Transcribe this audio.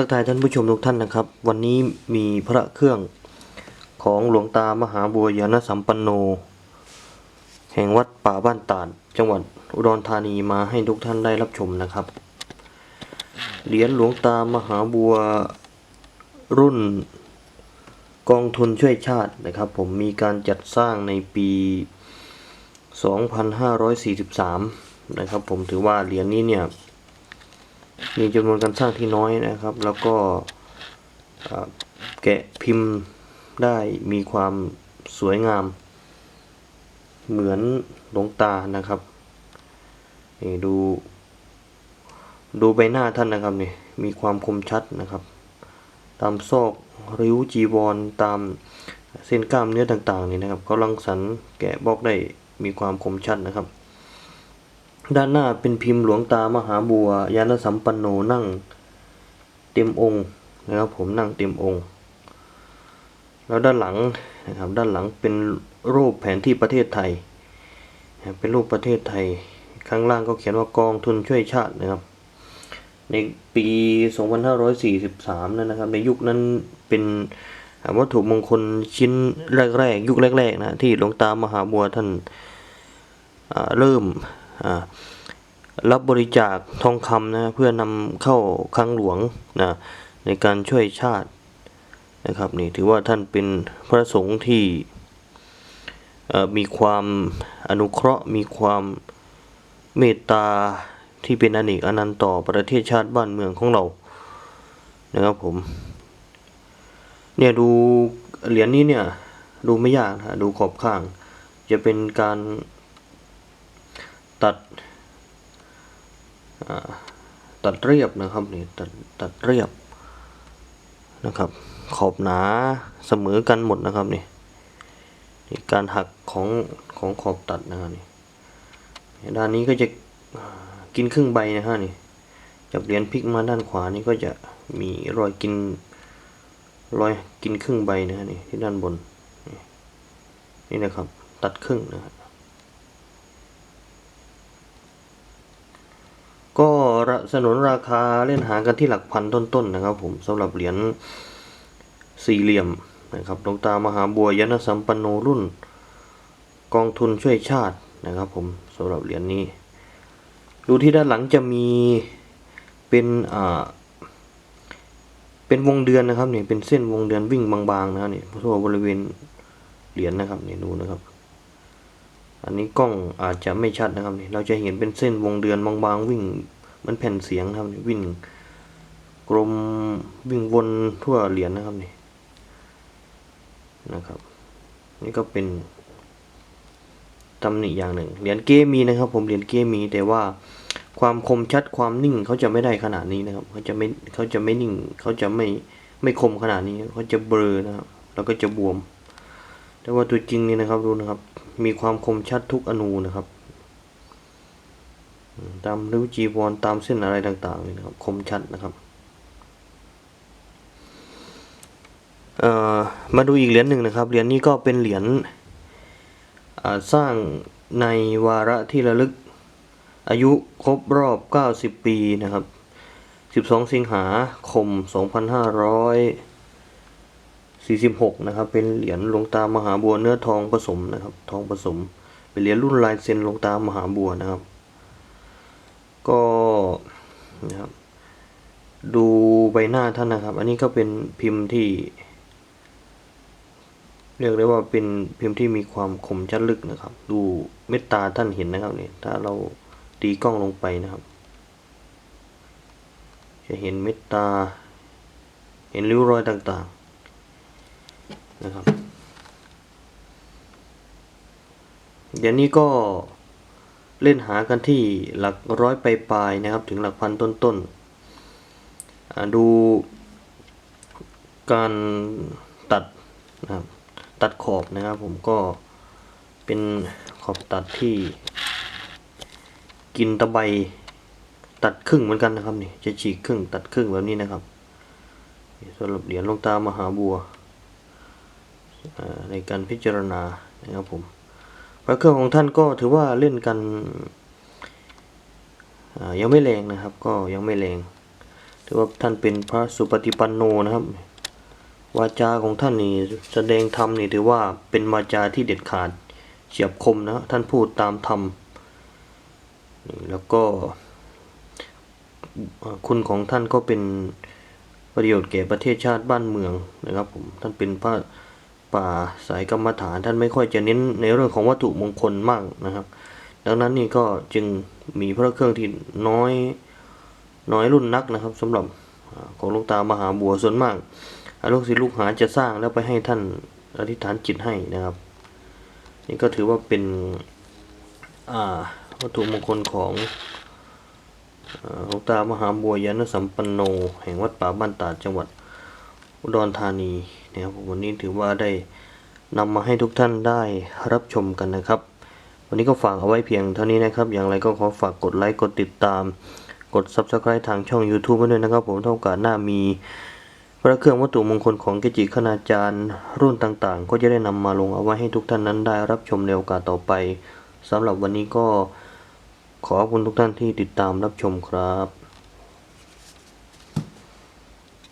ทักทายท่านผู้ชมทุกท่านนะครับ วันนี้มีพระเครื่องของหลวงตามหาบัวยานสัมปันโน แห่งวัดป่าบ้านตาด จังหวัดอุดรธานีมาให้ทุกท่านได้รับชมนะครับ เหรียญหลวงตามหาบัวรุ่นกองทุนช่วยชาตินะครับ ผมมีการจัดสร้างในปี 2543 นะครับ ผมถือว่าเหรียญนี้เนี่ย มีจำนวนการสร้างที่น้อยนะครับ แล้วก็แกะพิมพ์ได้มีความสวยงาม เหมือนหลวงตานะครับนี่ดู ดูใบหน้าท่านนะครับนี่มีความคมชัดนะครับ ตามซอกริ้วจีวรตามเส้นกล้ามเนื้อต่างๆนี่นะครับเขาลังสรรค์แกะบล็อกได้มีความคมชัดนะครับ ด้านหน้าเป็นพิมพ์หลวงตามหาบัวยานสัมปันโนนั่ง เต็มองค์นะครับผมนั่งเต็มองค์ แล้วด้านหลังนะครับด้านหลังเป็นรูปแผนที่ประเทศไทย เป็นรูปประเทศไทย ข้างล่างก็เขียนว่ากองทุนช่วยชาตินะครับในปี 2543นั่นนะครับ ในยุคนั้นเป็นวัตถุมงคลชิ้นแรกๆ ยุคแรกๆนะที่หลวงตามหาบัวท่านเริ่ม รับบริจาคทองคำนะเพื่อนำเข้าคลังหลวงนะในการช่วยชาตินะครับนี่ถือว่าท่านเป็นพระสงฆ์ที่มีความอนุเคราะห์ มีความเมตตาที่เป็นอเนกอนันต์ต่อประเทศชาติบ้านเมืองของเรานะครับผมเนี่ยดูเหรียญนี้เนี่ยดูไม่ยากนะดูขอบข้าง จะเป็นการ ตัดอ่าตัดเรียบนะครับนี่ตัดตัดเรียบนะครับ ขอบหนาเสมอกันหมดนะครับนี่นี่การหักของของขอบตัดนะครับนี่ด้านนี้ก็จะกินครึ่งใบนะฮะนี่จากเหรียญพลิกมาด้านขวานี่ก็จะมีรอยกินรอยกินครึ่งใบนะฮะนี่ที่ด้านบนนี่นะครับ ตัดครึ่งนะฮะก็ระ สนุนราคาเล่นหากันที่หลักพันต้นๆนะครับ ผมสำหรับเหรียญสี่เหลี่ยมนะครับหลวงตามหาบัวยานสัมปันโนรุ่น กองทุนช่วยชาตินะครับ ผมสำหรับเหรียญนี้ ดูที่ด้านหลังจะมีเป็นอ่าเป็นวงเดือนนะครับนี่เป็นเส้นวงเดือนวิ่งบางๆนะครับนี่ทั่วบริเวณเหรียญนะครับนี่ดูนะครับ อันนี้กล้องอาจจะไม่ชัดนะครับนี่เราจะเห็นเป็นเส้นวงเดือนบางๆวิ่ง มันแผ่นเสียงครับวิ่งกลมวิ่งวนทั่วเหรียญนะครับนี่นะครับ นี่ก็เป็นตำหนิอย่างหนึ่งเหรียญเกมีนะครับ ผมเหรียญเกมีแต่ว่าความคมชัดความนิ่งเขาจะไม่ได้ขนาดนี้นะครับเขาจะไม่เขาจะไม่นิ่งเขาจะไม่ไม่คมขนาดนี้เขาจะเบลอนะครับ แล้วก็จะบวม แต่ว่าตัวจริงนี่นะครับดูนะครับ มีความคมชัดทุกอนูนะครับ ตามริ้วจีวรตามเส้นอะไรต่างๆนี่นะครับ คมชัดนะครับมาดูอีกเหรียญหนึ่งนะครับ เหรียญนี้ก็เป็นเหรียญสร้างในวาระที่ระลึกอายุครบรอบ 90 ปีนะครับ 12 สิงหาคม 2546 นะครับ เป็นเหรียญลงตามหาบัวเนื้อทองผสมนะครับ ทองผสม เป็นเหรียญรุ่นลายเซ็นลงตามหาบัวนะครับ ก็นะครับดูใบหน้าท่านนะครับ อันนี้ก็เป็นพิมพ์ที่ เรียกได้ว่าเป็นพิมพ์ที่มีความคมชัดลึกนะครับ ดูเม็ดตาท่านเห็นนะครับเนี่ยถ้าเราตีกล้องลงไปนะครับ จะเห็นเม็ดตา เห็นริ้วรอยต่างๆนะครับเดี๋ยวนี้ก็ เล่นหากันที่หลักร้อยปลายๆนะครับถึงหลักพันต้นๆดูการตัดนะครับตัดขอบนะครับผมก็เป็นขอบตัดที่ กินตะไบตัดครึ่งเหมือนกันนะครับนี่จะฉีกครึ่งตัดครึ่งแบบนี้นะครับสำหรับเหรียญลงตามหาบัวในการพิจารณานะครับผม ระเครื่องของท่านก็ถือว่าเล่นกันยังไม่แรงนะครับ ก็ยังไม่แรงถือว่าท่านเป็นพระสุปฏิปันโนนะครับ วาจาของท่านนี่แสดงธรรมนี่ถือว่าเป็นวาจาที่เด็ดขาดเฉียบคมนะท่านพูดตามธรรมนี่แล้วก็คุณของท่านก็เป็นประโยชน์แก่ประเทศชาติบ้านเมืองนะครับผมท่านเป็นพระ ป่าสายกรรมฐานท่านไม่ค่อยจะเน้นในเรื่องของวัตถุมงคลมากนะครับ ดังนั้นนี่ก็จึงมีพระเครื่องที่น้อยน้อยรุ่นนักนะครับสำหรับของหลวงตามหาบัวส่วนมากลูกศิษย์ลูกหาจะสร้างแล้วไปให้ท่านอธิษฐานจิตให้นะครับ นี่ก็ถือว่าเป็นวัตถุมงคลของหลวงตามหาบัวยานสัมปันโน แห่งวัดป่าบ้านตาดจังหวัดอุดรธานี นะครับผมวันนี้ถือว่าได้นำมาให้ทุกท่านได้รับชมกันนะครับ วันนี้ก็ฝากเอาไว้เพียงเท่านี้นะครับ อย่างไรก็ขอฝากกดไลค์กดติดตาม กด Subscribe ทางช่อง YouTube ไว้ด้วยนะครับ ผมเท่ากับหน้ามีพระเครื่องวัตถุมงคลของเกจิคณาจารย์ รุ่นต่างๆ ก็จะได้นำมาลงเอาไว้ให้ทุกท่านนั้นได้รับชมในโอกาสต่อไปสำหรับวันนี้ก็ขอขอบคุณทุกท่านที่ติดตามรับชมครับ